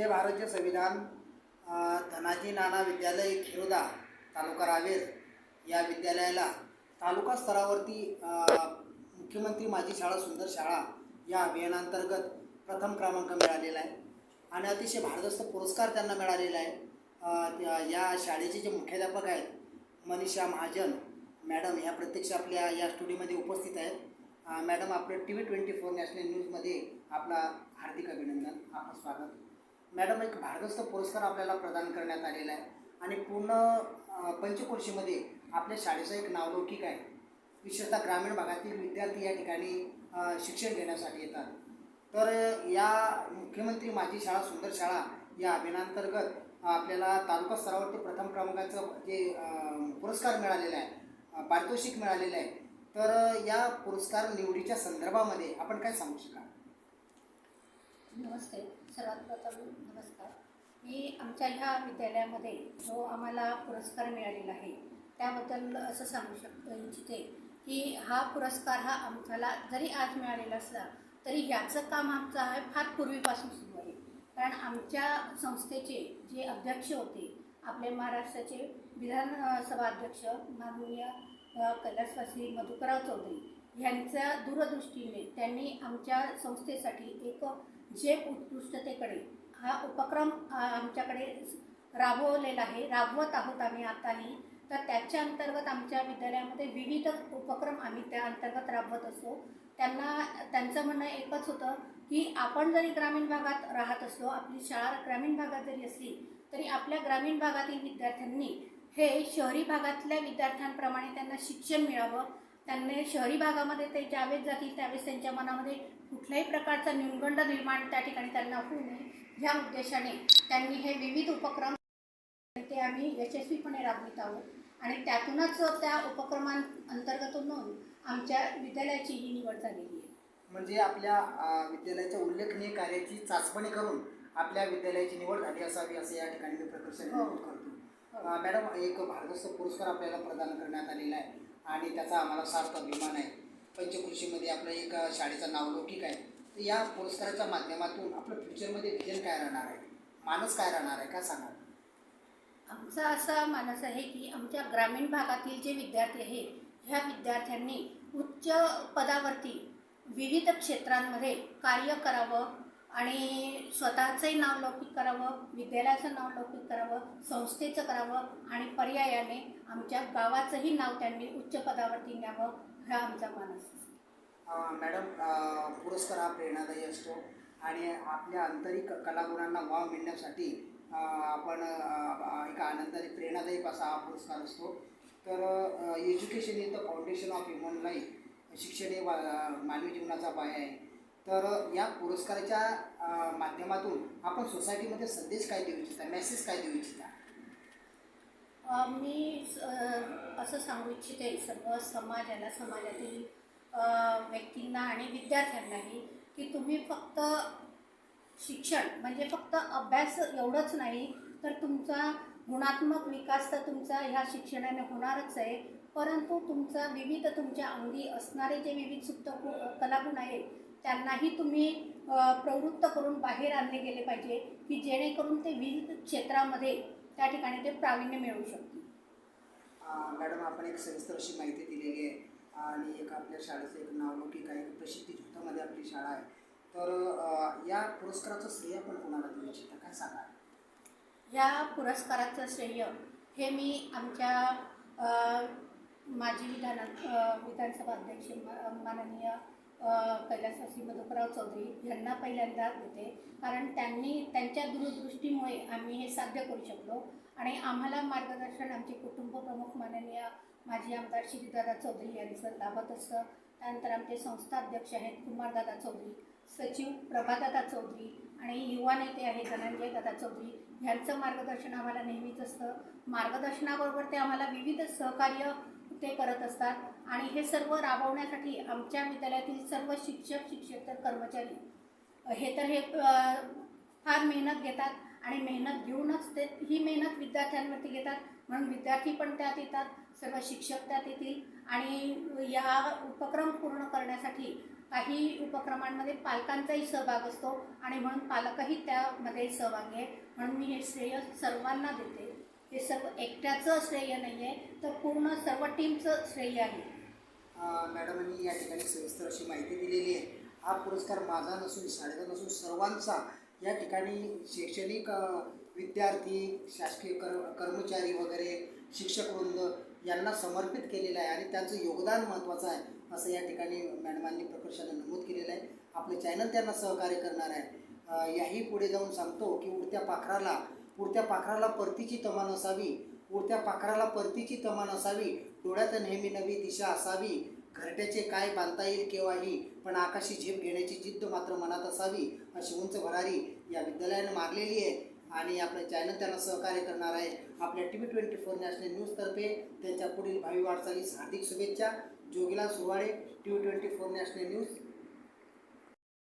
जय भारतचे संविधान. धनाजी नाना विद्यालय खेरोदा तालुका रावेर या विद्यालयाला तालुका स्तरावरती मुख्यमंत्री माझी शाळा सुंदर शाळा या अभियानांतर्गत प्रथम क्रमांक मिळालेला आहे. आणि अतिशय भारदस्त पुरस्कार त्यांना मिळालेला आहे. त्या- या शाळेचे जे मुख्याध्यापक आहेत मनीषा महाजन मॅडम ह्या प्रत्यक्ष आपल्या या स्टुडिओमध्ये उपस्थित आहेत. मॅडम आपलं T V twenty four national न्यूजमध्ये आपला हार्दिक अभिनंदन. आपलं स्वागत. मॅडम एक भारदस्त पुरस्कार आपल्याला प्रदान करण्यात आलेला आहे. आणि पूर्ण अ, पंचक्रोशीमध्ये आपल्या शाळेचं एक नावलौकिक आहे. विशेषतः ग्रामीण भागातील विद्यार्थी या ठिकाणी शिक्षण घेण्यासाठी येतात. तर या मुख्यमंत्री माझी शाळा सुंदर शाळा या अभियानांतर्गत आपल्याला तालुका स्तरावरती प्रथम क्रमांकाचं जे पुरस्कार मिळालेला आहे पारितोषिक मिळालेलं आहे. तर या पुरस्कार निवडीच्या संदर्भामध्ये आपण काय सांगू शकाल? नमस्ते. सर्वात प्रथम नमस्कार. मी आमच्या ह्या विद्यालयामध्ये जो आम्हाला पुरस्कार मिळालेला आहे त्याबद्दल असं सांगू शकतो इच्छिते की हा पुरस्कार हा आमच्याला जरी आज मिळालेला असला तरी याचं काम आमचं आहे फार पूर्वीपासून सुरू आहे. कारण आमच्या संस्थेचे जे अध्यक्ष होते आपले महाराष्ट्राचे विधानसभा अध्यक्ष माननीय कैलासवासी मधुकरराव चौधरी ह्यांच्या दूरदृष्टीने त्यांनी आमच्या संस्थेसाठी एक झेप उत्कृष्टतेकडे हा उपक्रम आमच्याकडे राबवलेला आहे राबवत आहोत आम्ही आताही. तर त्याच्या अंतर्गत आमच्या विद्यालयामध्ये विविध उपक्रम आम्ही त्या अंतर्गत राबवत असतो. त्यांना त्यांचं म्हणणं एकच होतं की आपण जरी ग्रामीण भागात राहत असलो आपली शाळा ग्रामीण भागात जरी असली तरी आपल्या ग्रामीण भागातील विद्यार्थ्यांनी हे शहरी भागातल्या विद्यार्थ्यांप्रमाणे त्यांना शिक्षण मिळावं. त्यांनी शहरी भागामध्ये ते ज्यावेळेस जातील त्यावेळेस त्यांच्या मनामध्ये कुठल्याही प्रकारचा न्यूनगंड निर्माण त्या ठिकाणी त्यांना होऊ नये ह्या उद्देशाने त्यांनी हे विविध उपक्रम ते आम्ही यशस्वीपणे राबवित आहोत. आणि त्यातूनच त्या उपक्रमांतर्गतून आमच्या विद्यालयाची ही निवड झालेली आहे. म्हणजे आपल्या विद्यालयाच्या उल्लेखनीय कार्याची चाचपणी करून आपल्या विद्यालयाची निवड झाली असावी असं या ठिकाणी मी प्रकर्षाने हो. नमूद करतो. अ, मॅडम एक भारदस्त पुरस्कार आपल्याला प्रदान करण्यात आलेला आहे. आणि त्याचा आम्हाला सार्थ अभिमान आहे. पंचकृषीमध्ये आपलं एक शाळेचं नावलौकिक आहे. तर या पुरस्काराच्या माध्यमातून आपलं फ्युचरमध्ये विजन काय राहणार आहे? मानस काय राहणार आहे? काय सांगा आमचा असा मानस आहे की आमच्या ग्रामीण भागातील जे विद्यार्थी आहेत ह्या विद्यार्थ्यांनी उच्च पदावरती विविध क्षेत्रांमध्ये कार्य करावं आणि स्वतःचंही नाव लौकिक करावं विद्यालयाचं नाव लौकिक करावं संस्थेचं करावं आणि पर्यायाने आमच्या गावाचंही नाव त्यांनी उच्च पदावरती न्यावं हा आमचा मानस मॅडम पुरस्कार हा प्रेरणादायी असतो आणि आपल्या आंतरिक कलागुणांना वाव मिळण्यासाठी आपण एका आनंदाने प्रेरणादायी असा हा पुरस्कार असतो. तर education is the foundation of human life. शिक्षण हे वा- मानवी जीवनाचा पाया आहे. तर या पुरस्काराच्या माध्यमातून आपण सोसायटीमध्ये संदेश काय देऊ इच्छिता? मेसेज काय देऊ इच्छिता? मी स- असं सांगू इच्छिते सर्व समाजाला समाजातील व्यक्तींना आणि विद्यार्थ्यांनाही की तुम्ही फक्त शिक्षण म्हणजे फक्त अभ्यास एवढंच नाही तर तुमचा गुणात्मक विकास तर तुमचा ह्या शिक्षणाने होणारच आहे. परंतु तुमचा विविध तुमच्या अंगी असणारे जे विविध सुप्त कलागुण आहेत त्यांनाही तुम्ही प्रवृत्त करून बाहेर आणले गेले पाहिजे की जेणेकरून ते विविध क्षेत्रामध्ये त्या ठिकाणी ते प्रावीण्य मिळवू शकतील. मॅडम आपण एक सविस्तर अशी माहिती दिलेली आहे. आणि एक आपल्या शाळेचं एक नावलौकिक आहे प्रसिद्धी झुतामध्ये आपली शाळा आहे. तर या पुरस्काराचं श्रेय आपण कोणाला देऊ इच्छिता? काय सांगा या पुरस्काराचं श्रेय हे मी आमच्या माजी विधान विधानसभा अध्यक्ष माननीय कैलासवासी मधुकरराव चौधरी यांना पहिल्यांदा देते कारण त्यांनी त्यांच्या दूरदृष्टीमुळे आम्ही हे साध्य करू शकलो. आणि आम्हाला मार्गदर्शन आमचे कुटुंब प्रमुख माननीय माजी आमदार श्रीदादा चौधरी यांचं लाभत असतं त्यानंतर आमचे संस्थाध्यक्ष आहेत कुमारदादा चौधरी सचिव प्रभादादा चौधरी आणि युवा नेते आहेत धनंजय दादा चौधरी. यांचं मार्गदर्शन आम्हाला नेहमीच असतं. मार्गदर्शनाबरोबर ते आम्हाला विविध सहकार्य ते करत असतात. आणि हे सर्व राबवण्यासाठी आमच्या विद्यालयातील सर्व शिक्षक शिक्षक कर्मचारी. हे तर हे फार मेहनत घेतात आणि मेहनत घेऊनच ते ही मेहनत विद्यार्थ्यांवरती घेतात. म्हणून विद्यार्थी पण त्यात येतात सर्व शिक्षक त्यात येतील. आणि या उपक्रम पूर्ण करण्यासाठी काही उपक्रमांमध्ये पालकांचाही सहभाग असतो. आणि म्हणून पालकही त्यामध्ये सहभागी आहे. म्हणून मी हे श्रेय सर्वांना देते. हे सर्व एकट्याचं श्रेय नाही आहे तर पूर्ण सर्व टीमचं श्रेय आहे. मॅडमांनी या ठिकाणी सविस्तर अशी माहिती दिलेली आहे. हा पुरस्कार माझा नसून शाळेचा नसून सर्वांचा. या ठिकाणी शैक्षणिक विद्यार्थी शासकीय कर कर्मचारी वगैरे शिक्षकवृंद यांना समर्पित केलेलं आहे आणि त्यांचं योगदान महत्त्वाचं आहे असं या ठिकाणी मॅडमांनी प्रकर्षाने नमूद केलेलं आहे. आपलं चॅनल त्यांना सहकार्य करणार आहे. याही पुढे जाऊन सांगतो की उडत्या पाखराला उडत्या पाखराला परतीची तमा नसावी. उडत्या पाखराला परतीची तमा नसावी. डोळ्यात नेहमी नवी दिशा असावी. घरट्याचे काय बांधता येईल केव्हाही पण आकाशी झेप घेण्याची जिद्द मात्र मनात असावी अशी उंच भरारी या विद्यालयानं मारलेली आहे. आणि आपलं चॅनल त्यांना सहकार्य करणार आहे. आपल्या T V twenty four national न्यूजतर्फे त्यांच्या पुढील भावी वाटचालीस हार्दिक शुभेच्छा. जोगीला सुवाडे T V twenty four national news